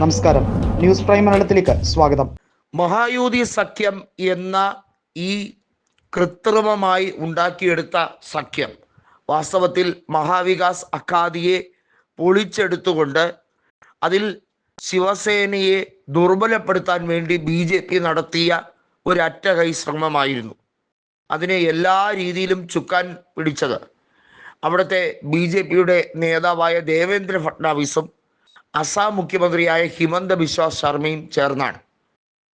നമസ്കാരം. News prime മലയാളത്തിലേക്ക് സ്വാഗതം. മഹായൂതി സഖ്യം എന്ന ഈ കൃത്രിമമായി ഉണ്ടാക്കിയെടുത്ത സഖ്യം വാസ്തവത്തിൽ മഹാവികാസ് അക്കാദിയെ പൊളിച്ചെടുത്തുകൊണ്ട് അതിൽ ശിവസേനയെ ദുർബലപ്പെടുത്താൻ വേണ്ടി ബി ജെ പി നടത്തിയ ഒരു അറ്റകൈ ശ്രമമായിരുന്നു. അതിനെ എല്ലാ രീതിയിലും ചുക്കാൻ പിടിച്ചത്. അവിടുത്തെ ബി ജെ പിയുടെ നേതാവായ ദേവേന്ദ്ര ഫട്നാവിസും അസാം മുഖ്യമന്ത്രിയായ ഹിമന്ത ബിശ്വ ശർമ്മയും ചേർന്നാണ്.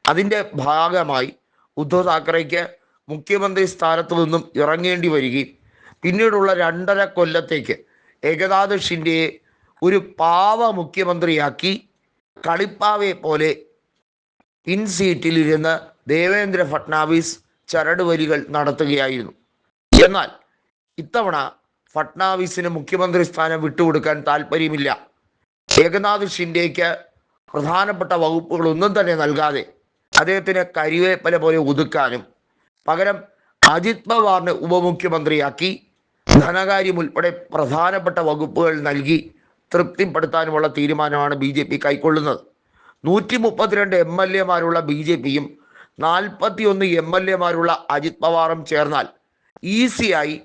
അതിന്റെ ഭാഗമായി ഉദ്ധവ് താക്കറേക്ക് മുഖ്യമന്ത്രി സ്ഥാനത്തു നിന്നും ഇറങ്ങേണ്ടി വരികയും പിന്നീടുള്ള രണ്ടര കൊല്ലത്തേക്ക് ഏകനാഥ് ഷിൻഡെയെ ഒരു പാവ മുഖ്യമന്ത്രിയാക്കി കളിപ്പാവയെ പോലെ പിൻ സീറ്റിലിരുന്ന് ദേവേന്ദ്ര ഫട്നാവിസ് ചരട് ചരടുവലികൾ നടത്തുകയായിരുന്നു. എന്നാൽ ഇത്തവണ ഫട്നാവിസിന് മുഖ്യമന്ത്രി സ്ഥാനം വിട്ടുകൊടുക്കാൻ താല്പര്യമില്ല. ഏകനാഥ് ഷിൻഡേക്ക് പ്രധാനപ്പെട്ട വകുപ്പുകൾ ഒന്നും തന്നെ നൽകാതെ അദ്ദേഹത്തിന് കരിവേപ്പല പോലെ ഒതുക്കാനും പകരം അജിത് പവാറിനെ ഉപമുഖ്യമന്ത്രിയാക്കി ധനകാര്യം ഉൾപ്പെടെ പ്രധാനപ്പെട്ട വകുപ്പുകൾ നൽകി തൃപ്തിപ്പെടുത്താനുമുള്ള തീരുമാനമാണ് ബി ജെ പി കൈക്കൊള്ളുന്നത്. നൂറ്റി മുപ്പത്തിരണ്ട് എം എൽ എമാരുള്ള ബി ജെ പിയും നാൽപ്പത്തി ഒന്ന് എം എൽ എമാരുള്ള അജിത് പവാറും ചേർന്നാൽ ഈസിയായി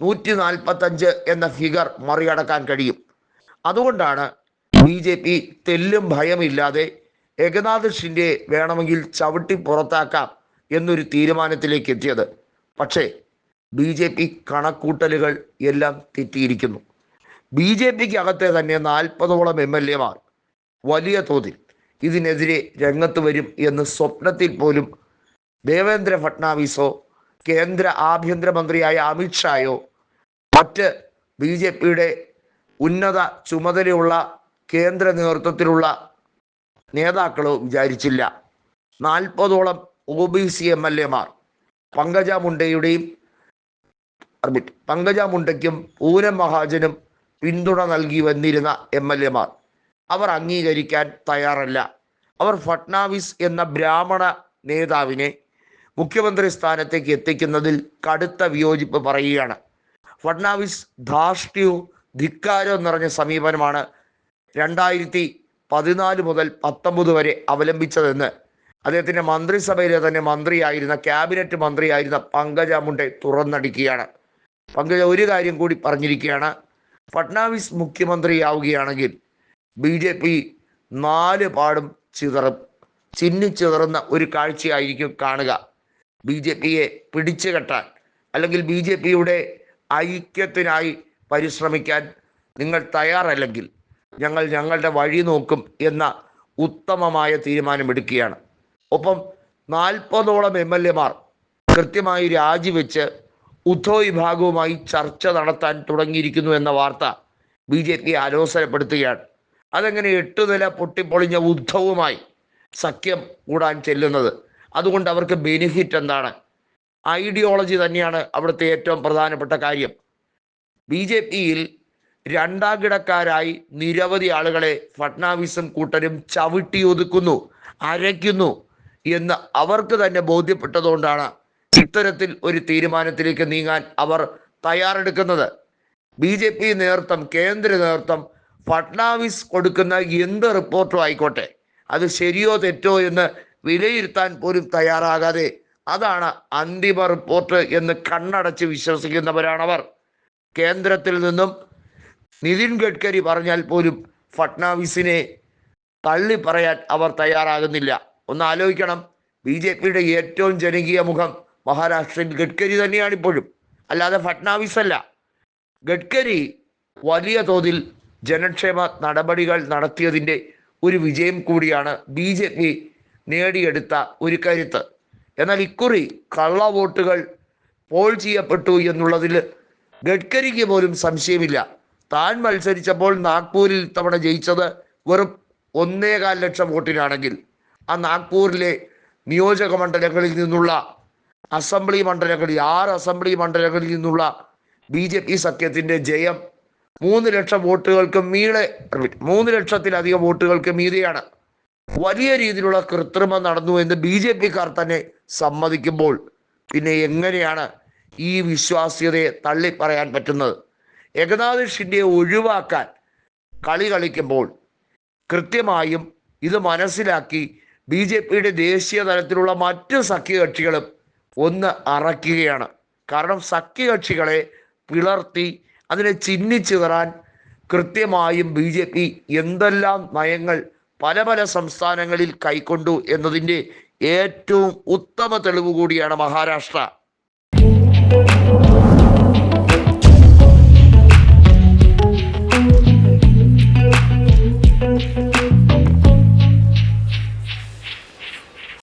നൂറ്റി നാൽപ്പത്തഞ്ച് എന്ന ഫിഗർ മറികടക്കാൻ കഴിയും. അതുകൊണ്ടാണ് ബി ജെ പി തെല്ലും ഭയമില്ലാതെ ഏകനാഥ് ഷിൻഡെ വേണമെങ്കിൽ ചവിട്ടി പുറത്താക്കാം എന്നൊരു തീരുമാനത്തിലേക്ക് എത്തിയത് പക്ഷേ ബി ജെ പി കണക്കൂട്ടലുകൾ എല്ലാം തെറ്റിയിരിക്കുന്നു. ബി ജെ പിക്ക് അകത്തെ തന്നെ നാൽപ്പതോളം എം എൽ എമാർ വലിയ തോതിൽ ഇതിനെതിരെ രംഗത്ത് വരും എന്ന് സ്വപ്നത്തിൽ പോലും ദേവേന്ദ്ര ഫട്നാവിസോ കേന്ദ്ര ആഭ്യന്തരമന്ത്രിയായ അമിത്ഷായോ മറ്റ് ബി ജെ പിയുടെ ഉന്നത ചുമതലയുള്ള കേന്ദ്ര നേതൃത്വത്തിലുള്ള നേതാക്കളോ വിചാരിച്ചില്ല. നാൽപ്പതോളം O B C M L എമാർ പങ്കജ മുണ്ടയുടെയും പങ്കജ മുണ്ടയ്ക്കും പൂനം മഹാജനും പിന്തുണ നൽകി വന്നിരുന്ന എം എൽ എമാർ അവർ അംഗീകരിക്കാൻ തയ്യാറല്ല. അവർ ഫട്നാവിസ് എന്ന ബ്രാഹ്മണ നേതാവിനെ മുഖ്യമന്ത്രി സ്ഥാനത്തേക്ക് എത്തിക്കുന്നതിൽ കടുത്ത വിയോജിപ്പ് പറയുകയാണ്. ഫട്നാവിസ് ധാർഷ്ട്യവും ധിക്കാരവും നിറഞ്ഞ സമീപനമാണ് രണ്ടായിരത്തി പതിനാല് മുതൽ പത്തൊമ്പത് വരെ അവലംബിച്ചതെന്ന് അദ്ദേഹത്തിന്റെ മന്ത്രിസഭയിലെ തന്നെ മന്ത്രിയായിരുന്ന ക്യാബിനറ്റ് മന്ത്രിയായിരുന്ന പങ്കജ മുണ്ടെ തുറന്നടിക്കുകയാണ്. പങ്കജ ഒരു കാര്യം കൂടി പറഞ്ഞിരിക്കുകയാണ്. ഫട്നാവിസ് മുഖ്യമന്ത്രിയാവുകയാണെങ്കിൽ ബി ജെ പി നാല് പാടും ചിതറും ചിന്നിച്ചിതറുന്ന ഒരു കാഴ്ചയായിരിക്കും കാണുക. ബി ജെ പിയെ പിടിച്ചു കെട്ടാൻ അല്ലെങ്കിൽ ബി ജെ പിയുടെ ഐക്യത്തിനായി പരിശ്രമിക്കാൻ നിങ്ങൾ തയ്യാറല്ലെങ്കിൽ ഞങ്ങൾ ഞങ്ങളുടെ വഴി നോക്കും എന്ന ഉത്തമമായ തീരുമാനമെടുക്കുകയാണ്. ഒപ്പം നാൽപ്പതോളം എം എൽ എമാർ കൃത്യമായി രാജിവെച്ച് ഉദ്ധവ് വിഭാഗവുമായി ചർച്ച നടത്താൻ തുടങ്ങിയിരിക്കുന്നു എന്ന വാർത്ത ബി ജെ പി ആലോചനപ്പെടുത്തുകയാണ് അതെങ്ങനെ എട്ട് നില പൊട്ടിപ്പൊളിഞ്ഞ ഉദ്ധവുമായി സഖ്യം കൂടാൻ ചെല്ലുന്നത്? അതുകൊണ്ട് അവർക്ക് ബെനിഫിറ്റ് എന്താണ്? ഐഡിയോളജി തന്നെയാണ് അവിടുത്തെ ഏറ്റവും പ്രധാനപ്പെട്ട കാര്യം. ബി ജെ പിയിൽ രണ്ടാം കിടക്കാരായി നിരവധി ആളുകളെ ഫട്നാവിസും കൂട്ടരും ചവിട്ടി ഒതുക്കുന്നു അരയ്ക്കുന്നു എന്ന് അവർക്ക് തന്നെ ബോധ്യപ്പെട്ടതുകൊണ്ടാണ് ഇത്തരത്തിൽ ഒരു തീരുമാനത്തിലേക്ക് നീങ്ങാൻ അവർ തയ്യാറെടുക്കുന്നത്. ബി ജെ പി നേതൃത്വം കേന്ദ്ര നേതൃത്വം ഫട്നാവിസ് കൊടുക്കുന്ന എന്ത് റിപ്പോർട്ടും ആയിക്കോട്ടെ അത് ശരിയോ തെറ്റോ എന്ന് വിലയിരുത്താൻ പോലും തയ്യാറാകാതെ അതാണ് അന്തിമ റിപ്പോർട്ട് എന്ന് കണ്ണടച്ച് വിശ്വസിക്കുന്നവരാണവർ. കേന്ദ്രത്തിൽ നിന്നും നിതിൻ ഗഡ്കരി പറഞ്ഞാൽ പോലും ഫട്നാവിസിനെ തള്ളി പറയാൻ അവർ തയ്യാറാകുന്നില്ല. ഒന്ന് ആലോചിക്കണം. ബി ജെ പിയുടെ ഏറ്റവും ജനകീയ മുഖം മഹാരാഷ്ട്രയിൽ ഗഡ്കരി തന്നെയാണ് ഇപ്പോഴും അല്ലാതെ ഫട്നാവിസ് അല്ല ഗഡ്കരി വലിയ തോതിൽ ജനക്ഷേമ നടപടികൾ നടത്തിയതിന്റെ ഒരു വിജയം കൂടിയാണ് ബി ജെ പി നേടിയെടുത്ത ഒരു കരുത്ത്. എന്നാൽ ഇക്കുറി കള്ള വോട്ടുകൾ പോൾ ചെയ്യപ്പെട്ടു എന്നുള്ളതിൽ ഗഡ്കരിക്ക് പോലും സംശയമില്ല. താൻ മത്സരിച്ചപ്പോൾ നാഗ്പൂരിൽ ഇത്തവണ ജയിച്ചത് വെറും ഒന്നേകാൽ ലക്ഷം വോട്ടിനാണെങ്കിൽ. ആ നാഗ്പൂരിലെ നിയോജക മണ്ഡലങ്ങളിൽ നിന്നുള്ള അസംബ്ലി മണ്ഡലങ്ങളിൽ ആറ് അസംബ്ലി മണ്ഡലങ്ങളിൽ നിന്നുള്ള ബി ജെ പി സഖ്യത്തിന്റെ ജയം മൂന്ന് ലക്ഷം വോട്ടുകൾക്ക് മീളെ മൂന്ന് ലക്ഷത്തിലധികം വോട്ടുകൾക്ക് മീതെയാണ്. വലിയ രീതിയിലുള്ള കൃത്രിമം നടന്നു എന്ന് ബി ജെ പിക്കാർ തന്നെ സമ്മതിക്കുമ്പോൾ പിന്നെ എങ്ങനെയാണ് ഈ വിശ്വാസ്യതയെ തള്ളിപ്പറയാൻ പറ്റുന്നത്? ഏകനാഥ് ഒഴിവാക്കാൻ കളി കളിക്കുമ്പോൾ കൃത്യമായും ഇത് മനസ്സിലാക്കി ബി ജെ പിയുടെ ദേശീയ തലത്തിലുള്ള മറ്റ് സഖ്യകക്ഷികളും ഒന്ന് അറയ്ക്കുകയാണ് കാരണം സഖ്യകക്ഷികളെ പിളർത്തി അതിനെ ചിഹ്നിച്ചിതറാൻ കൃത്യമായും ബി ജെ പി എന്തെല്ലാം നയങ്ങൾ പല പല സംസ്ഥാനങ്ങളിൽ കൈക്കൊണ്ടു എന്നതിന്റെ ഏറ്റവും ഉത്തമ തെളിവ് കൂടിയാണ് മഹാരാഷ്ട്ര.